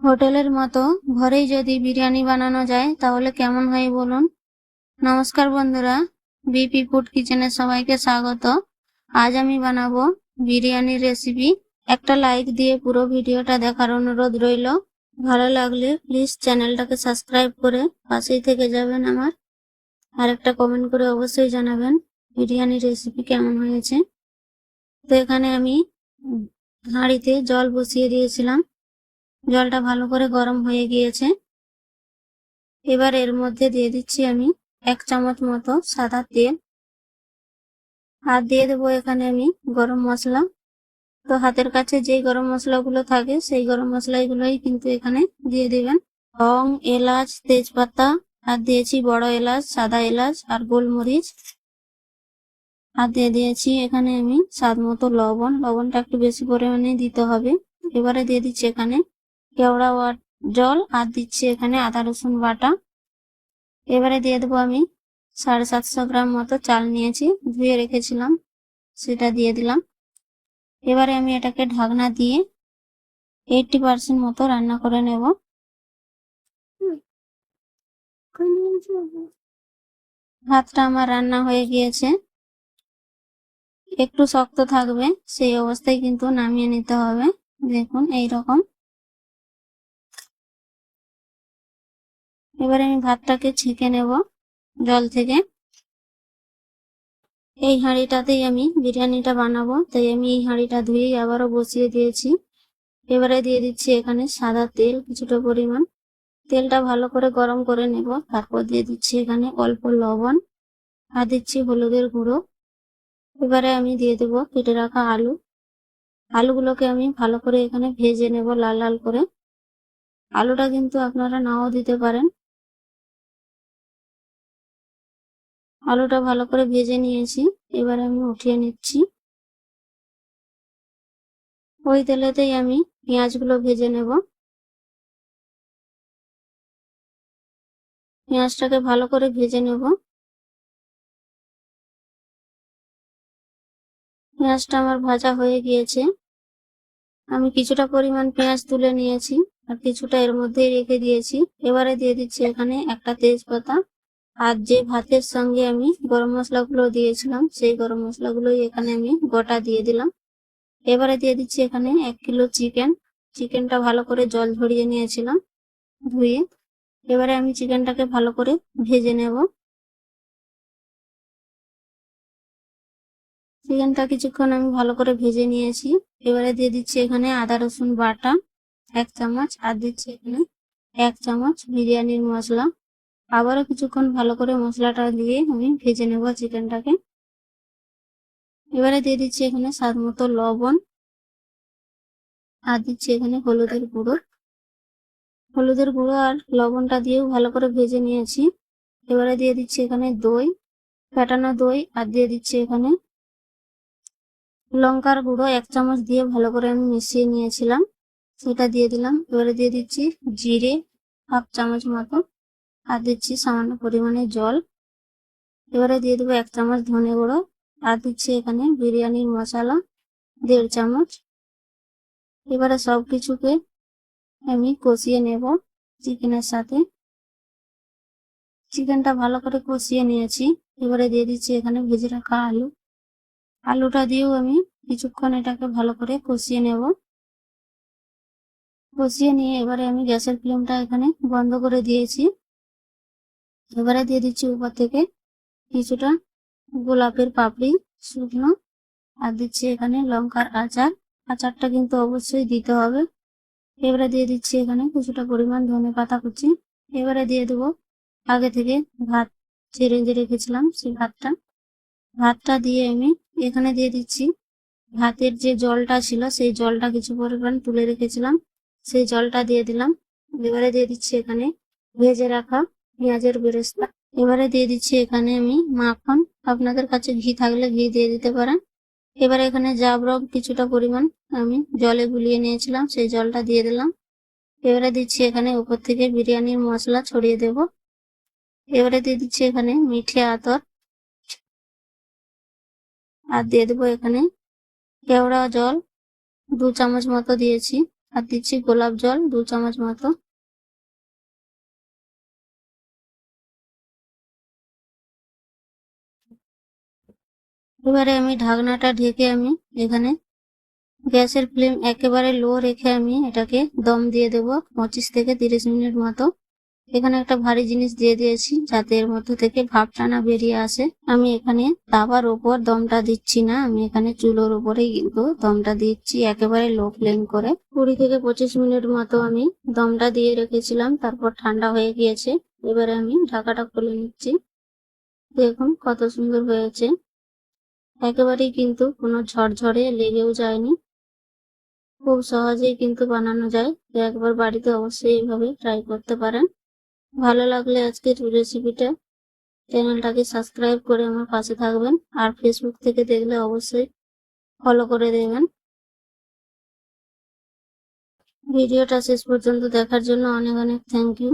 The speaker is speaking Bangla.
হোটেলের মতো ঘরেই যদি বিরিয়ানি বানানো যায়, তাহলে কেমন হয় বলুন? নমস্কার বন্ধুরা, বিপি ফুড কিচেনে সবাইকে স্বাগত। আজ আমি বানাবো বিরিয়ানির রেসিপি। একটা লাইক দিয়ে পুরো ভিডিওটা দেখার অনুরোধ রইল। ভালো লাগলে প্লিজ চ্যানেলটাকে সাবস্ক্রাইব করে পাশেই থেকে যাবেন আমার। আর একটা কমেন্ট করে অবশ্যই জানাবেন বিরিয়ানির রেসিপি কেমন হয়েছে। তো এখানে আমি হাঁড়িতে জল বসিয়ে দিয়েছিলাম। জলটা ভালো করে গরম হয়ে গিয়েছে। এবার এর মধ্যে দিয়ে দিচ্ছি আমি এক চামচ মতো সাদা তেল। আর দিয়ে দেবো এখানে আমি গরম মশলা। তো হাতের কাছে যে গরম মশলাগুলো থাকে, সেই গরম মশলাগুলোই কিন্তু এখানে দিয়ে দিবেন। লং, এলাচ, তেজপাতা, আর দিয়েছি বড় এলাচ, সাদা এলাচ, আর গোলমরিচ। আর দিয়ে দিয়েছি এখানে আমি স্বাদ মতো লবণ। লবণটা একটু বেশি পরিমাণে দিতে হবে। এবারে দিয়ে দিচ্ছি এখানে কেওড়া জল, আর দিচ্ছি এখানে আদা, রসুন বাটা। এবারে দিয়ে দেবো আমি সাড়ে সাতশো গ্রাম মতো চাল নিয়েছি, ধুয়ে রেখেছিলাম, সেটা দিয়ে দিলাম। এবারে আমি এটাকে ঢাকনা দিয়ে এইটটি পার্সেন্ট মতো রান্না করে নেব। ভাতটা আমার রান্না হয়ে গিয়েছে। একটু শক্ত থাকবে, সেই অবস্থায় কিন্তু নামিয়ে নিতে হবে। দেখুন এই রকম এবারে আমি ভাতটাকে ছেঁকে নেব জল থেকে। এই হাঁড়িটাতেই আমি বিরিয়ানিটা বানাবো, তাই আমি এই হাঁড়িটা ধুয়েই আবারও বসিয়ে দিয়েছি। এবারে দিয়ে দিচ্ছি এখানে সাদা তেল, কিছুটা পরিমাণ। তেলটা ভালো করে গরম করে নেব, তারপর দিয়ে দিচ্ছি এখানে অল্প লবণ আর দিচ্ছি হলুদের গুঁড়ো। এবারে আমি দিয়ে দেবো কেটে রাখা আলু। আলুগুলোকে আমি ভালো করে এখানে ভেজে নেব লাল লাল করে। আলুটা কিন্তু আপনারা নাও দিতে পারেন। আলুটা ভালো করে ভেজে নিয়েছি। এবারে আমি উঠিয়ে নিচ্ছি। ওই তেলেতেই আমি পেঁয়াজগুলো ভেজে নেব। পেঁয়াজটাকে ভালো করে ভেজে নেব। পেঁয়াজটা আমার ভাজা হয়ে গিয়েছে। আমি কিছুটা পরিমাণ পেঁয়াজ তুলে নিয়েছি আর কিছুটা এর মধ্যেই রেখে দিয়েছি। এবারে দিয়ে দিচ্ছি এখানে একটা তেজপাতা। আর যে ভাতের সঙ্গে আমি গরম মশলাগুলো দিয়েছিলাম, সেই গরম মশলাগুলোই এখানে আমি গোটা দিয়ে দিলাম। এবারে দিয়ে দিচ্ছি এখানে এক কিলো চিকেন। চিকেনটা ভালো করে জল ঝরিয়ে নিয়েছিলাম ধুয়ে। এবারে আমি চিকেনটাকে ভালো করে ভেজে নেব। চিকেনটা কিছুক্ষণ আমি ভালো করে ভেজে নিয়েছি। এবারে দিয়ে দিচ্ছি এখানে আদা রসুন বাটা এক চামচ, আর দিচ্ছি এখানে এক চামচ বিরিয়ানির মশলা। আবারও কিছুক্ষণ ভালো করে মশলাটা দিয়ে আমি ভেজে নেব চিকেনটাকে। এবারে দিয়ে দিচ্ছি এখানে স্বাদ মতো লবণ। আর দিচ্ছি এখানে হলুদের গুঁড়ো। হলুদের গুঁড়ো আর লবণটা দিয়েও ভালো করে ভেজে নিয়েছি। এবারে দিয়ে দিচ্ছি এখানে দই, ফেটানো দই, আর দিয়ে দিচ্ছি এখানে লঙ্কার গুঁড়ো এক চামচ দিয়ে ভালো করে আমি মিশিয়ে নিয়েছিলাম। সেটা দিয়ে দিলাম। এবারে দিয়ে দিচ্ছি জিরে হাফ চামচ মতো। আর দিচ্ছি সামান্য পরিমাণে জল। এবারে দিয়ে দেবো এক চামচ ধনে গুঁড়ো। আর দিচ্ছি এখানে বিরিয়ানির মশলা, দেড় চামচ। এবারে সব কিছুকে আমি কষিয়ে নেব চিকেনের সাথে। চিকেনটা ভালো করে কষিয়ে নিয়েছি। এবারে দিয়ে দিচ্ছি এখানে ভেজে রাখা আলু। আলুটা দিয়েও আমি কিছুক্ষণ এটাকে ভালো করে কষিয়ে নেব। কষিয়ে নিয়ে এবারে আমি গ্যাসের ফ্লেমটা এখানে বন্ধ করে দিয়েছি। এবারে দিয়ে দিচ্ছি উপর থেকে কিছুটা গোলাপের পাপড়ি, শুকনো। আর দিচ্ছি এখানে লঙ্কার আচার। আচারটা কিন্তু অবশ্যই দিতে হবে। এবারে দিয়ে দিচ্ছি এখানে কিছুটা পরিমাণ ধনে পাতা কুচি। এবারে দিয়ে দেবো আগে থেকে ভাত যে রেখেছিলাম সেই ভাতটা। ভাতটা দিয়ে আমি এখানে দিয়ে দিচ্ছি ভাতের যে জলটা ছিল সেই জলটা কিছু পরিমাণ তুলে রেখেছিলাম। সেই জলটা দিয়ে দিলাম। এবারে দিয়ে দিচ্ছি এখানে ভেজে রাখা পেঁয়াজের বেরেস্তা। এবারে দিয়ে দিচ্ছি এখানে আমি মাখন। আপনাদের কাছে ঘি থাকলে ঘি দিয়ে দিতে পারেন। এবারে এখানে জাবরক কিছুটা পরিমাণ আমি জলে গুলিয়ে নিয়েছিলাম, সেই জলটা দিয়ে দিলাম। এবারে দিচ্ছি এখানে উপর থেকে বিরিয়ানির মশলা ছড়িয়ে দেব। এবারে দিয়ে দিচ্ছি এখানে মিঠে আতর। আর দিয়ে দেবো এখানে কেওড়া জল। দু চামচ মতো দিয়েছি। আর দিচ্ছি গোলাপ জল, দু চামচ মতো। এবারে আমি ঢাকনাটা ঢেকে আমি এখানে গ্যাসের ফ্লেম একেবারে লো রেখে আমি এটাকে দম দিয়ে দেব পঁচিশ থেকে তিরিশ মিনিট মতো। এখানে একটা ভারী জিনিস দিয়ে দিয়েছি যাতে এর মধ্যে থেকে ভাপটা না বেরিয়ে আসে। আমি এখানে তাওয়ার ওপর দমটা দিচ্ছি না, আমি এখানে চুলোর উপরেই কিন্তু দমটা দিচ্ছি একেবারে লো ফ্লেম করে। কুড়ি থেকে পঁচিশ মিনিট মতো আমি দমটা দিয়ে রেখেছিলাম, তারপর ঠান্ডা হয়ে গিয়েছে। এবারে আমি ঢাকাটা খুলে নিচ্ছি। দেখুন কত সুন্দর হয়েছে। একেবারেই কিন্তু কোনো ঝরঝরে লেগেও যায়নি। খুব সহজেই কিন্তু বানানো যায়। তো একবার বাড়িতে অবশ্যই এইভাবে ট্রাই করতে পারেন। ভালো লাগলে আজকের রেসিপিটা চ্যানেলটাকে সাবস্ক্রাইব করে আমার পাশে থাকবেন। আর ফেসবুক থেকে দেখলে অবশ্যই ফলো করে দেবেন। ভিডিওটা শেষ পর্যন্ত দেখার জন্য অনেক অনেক থ্যাংক ইউ